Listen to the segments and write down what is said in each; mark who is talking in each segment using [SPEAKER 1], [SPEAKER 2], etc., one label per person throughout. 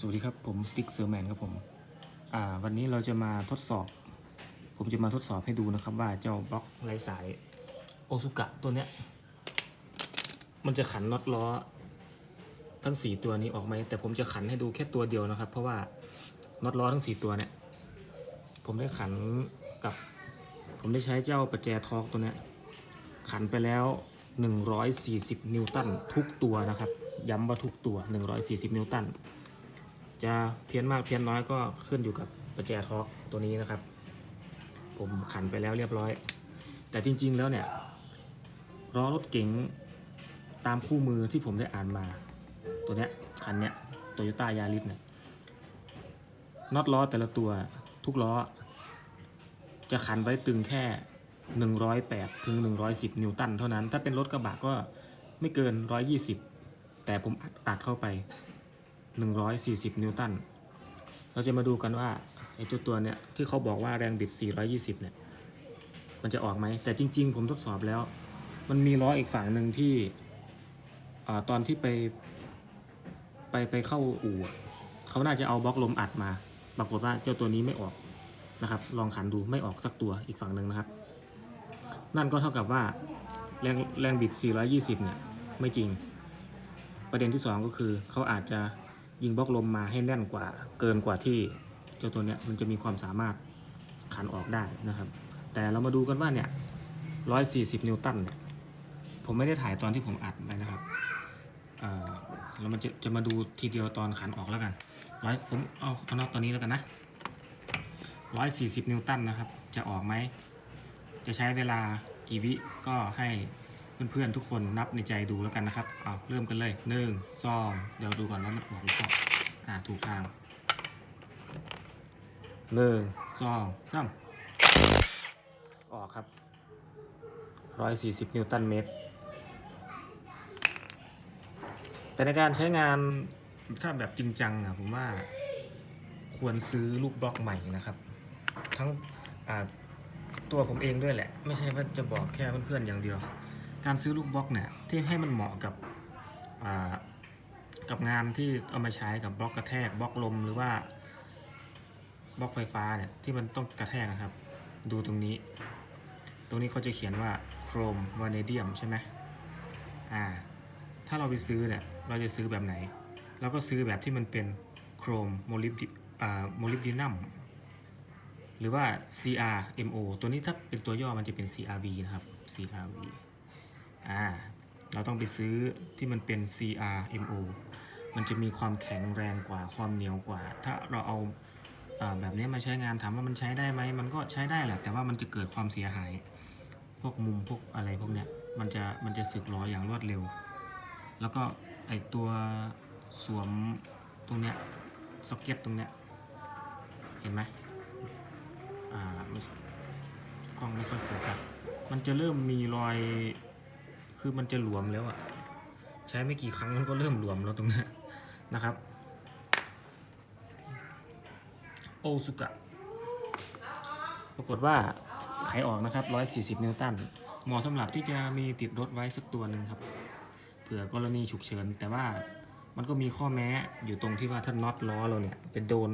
[SPEAKER 1] สวัสดีครับผมติ๊กเซอร์แมนครับผมอ่าวันนี้เราจะมาทดสอบ ผมจะมาทดสอบให้ดูนะครับว่าเจ้าบล็อกไร้สายโอซุกะตัวเนี้ย มันจะขันน็อตล้อ ทั้งสี่ตัวนี้ออกไหมแต่ผมจะขันให้ดูแค่ตัวเดียวนะครับ เพราะว่าน็อตล้อทั้งสี่ตัวเนี่ยผมได้ขันกับ ผมได้ใช้เจ้าประแจทอร์กตัวเนี้ยขันไปแล้ว 140 นิวตันทุกตัวนะครับ ย้ำว่าทุกตัว 140 นิวตัน จะเพี้ยนมากเพี้ยนน้อยก็ขึ้นอยู่กับประแจท็อกตัวนี้นะครับ ผมขันไปแล้วเรียบร้อย แต่จริง ๆ แล้วเนี่ยล้อรถเก๋งตามคู่มือที่ผมได้อ่านมา ตัวเนี้ยคันเนี้ยโตโยต้ายาริสเนี่ยน็อตล้อแต่ละตัวทุกล้อ จะขันไว้ตึงแค่ 108ถึง110 นิวตันเท่านั้น ถ้าเป็นรถกระบะก็ไม่เกิน 120 แต่ผมอัดอัดเข้าไป 140 นิวตัน เราจะมาดูกันว่าไอ้จ้าตัวเนี้ยที่เขาบอกว่าแรงบิด 420 เนี่ย มันจะออกไหม แต่จริง ๆ ผมทดสอบแล้ว มันมีล้ออีกฝั่งหนึ่งที่อตอนที่ไปไปไปเข้าอู่เขาน่าจะเอาบล็อกลมอัดมา ปรากฏว่าเจ้าตัวนี้ไม่ออกนะครับ ลองขันดูไม่ออกสักตัวอีกฝั่งหนึ่งนะครับ นั่นก็เท่ากับว่าแรงแรงบิด 420 เนี่ย ไม่จริง ประเด็นที่ 2 ก็คือเขาอาจจะ ยิงบล็อกลมมาให้แน่นกว่าเกินกว่าที่เจ้าตัวเนี้ยมันจะมีความสามารถขันออกได้นะครับ แต่เรามาดูกันว่าเนี่ย140นิวตันเนี่ยผมไม่ได้ถ่ายตอนที่ผมอัดไปนะครับเอ่อเรามาจะจะมาดูทีเดียวตอนขันออกแล้วกันร้อยผมเอาเอาน็อตตัวนี้แล้วกันนะ140นิวตันนะครับ จะออกไหมจะใช้เวลากี่วิก็ให้ เพื่อนๆทุกคนนับในใจดูแล้วกันนะครับเอาเริ่มกันเลยหนึ่งสองเดี๋ยวดูก่อนว่ามันออกหรือเปล่าอ่าถูกทางหนึ่งสองสามออกครับ140นิวตันเมตร แต่ในการใช้งานถ้าแบบจริงจังอะผมว่าควรซื้อลูกบล็อกใหม่นะครับ ทั้งตัวผมเองด้วยแหละ ไม่ใช่ว่าจะบอกแค่เพื่อนๆอย่างเดียว การซื้อลูกบล็อกเนี่ยที่ให้มันเหมาะกับกับงานที่เอามาใช้กับบล็อกกระแทกบล็อกลมหรือว่าบล็อกไฟฟ้าเนี่ยที่มันต้องกระแทกนะครับ ดูตรงนี้ ตรงนี้เขาจะเขียนว่าโครมวาเนเดียมใช่ไหมอ่า ถ้าเราไปซื้อเนี่ยเราจะซื้อแบบไหนเราก็ซื้อแบบที่มันเป็นโครมโมลิบอ่าโมลิบดินัมหรือว่า CRMO ตัวนี้ถ้าเป็นตัวย่อมันจะเป็น CRV นะครับ CRV อ่าเราต้องไปซื้อที่มันเป็น CRMO มันจะมีความแข็งแรงกว่าความเหนียวกว่า ถ้าเราเอาอแบบนี้มาใช้งานถามว่ามันใช้ได้ไหมมันก็ใช้ได้แหละ แต่ว่ามันจะเกิดความเสียหาย พวกมุมพวกอะไรพวกเนี้ยมันจะมันจะสึกหรออย่างรวดเร็ว แล้วก็ไอตัวสวมตรงเนี้ยซ็อกเก็ตตรงเนี้ยเห็นไหมอ่ากล้องไม่ค่อยโฟกัสมันจะเริ่มมีรอย คือมันจะหลวมแล้วอะใช้ไม่กี่ครั้งมันก็เริ่มหลวมแล้วตรงนี้นะครับ โอซุกะ ปรากฏว่าไขออกนะครับ 140 นิวตัน เหมาะสำหรับที่จะมีติดรถไว้สักตัวหนึ่งครับ เผื่อกรณีฉุกเฉิน แต่ว่ามันก็มีข้อแม้อยู่ตรงที่ว่าถ้าน็อตล้อเราเนี่ยเป็นโดน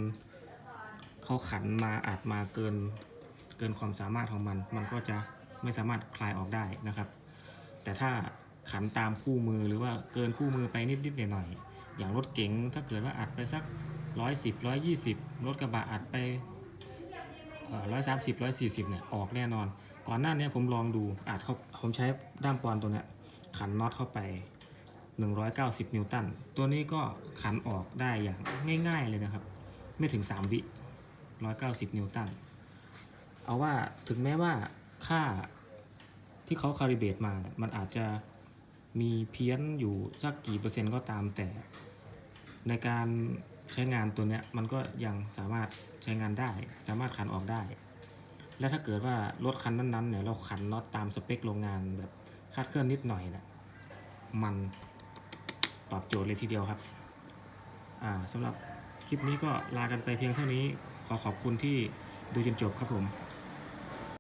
[SPEAKER 1] เขาขันมาอัดมาเกินเกินความสามารถของมัน มันก็จะไม่สามารถคลายออกได้นะครับ แต่ถ้าขันตามคู่มือหรือว่าเกินคู่มือไปนิดๆหน่อยๆอย่างรถเก๋งถ้าเกิดว่าอัดไปสักร้อยสิบร้อยยี่สิบรถกระบะอัดไปร้อยสามสิบร้อยสี่สิบเนี่ยออกแน่นอน ก่อนหน้านี้ผมลองดูอัดเขาผมใช้ด้ามปอนตัวเนี้ยขันน็อตเข้าไป 190 นิวตัน ตัวนี้ก็ขันออกได้อย่างง่าย ๆเลยนะครับ ไม่ถึง 3 วิ 190 นิวตัน เอาว่าถึงแม้ว่าค่า ที่เขาคาลิเบตมาเนี่ยมันอาจจะมีเพี้ยนอยู่สักกี่เปอร์เซ็นต์ก็ตามแต่ ในการใช้งานตัวเนี้ยมันก็ยังสามารถใช้งานได้ สามารถขันออกได้ และถ้าเกิดว่ารถคันนั้นๆเนี่ยเราขันน็อตตามสเปคโรงงานแบบคาดเคลื่อนนิดหน่อยเนี่ยมันตอบโจทย์เลยทีเดียวครับอ่าสำหรับคลิปนี้ก็ลากันไปเพียงเท่านี้ขอขอบคุณที่ดูจนจบครับผม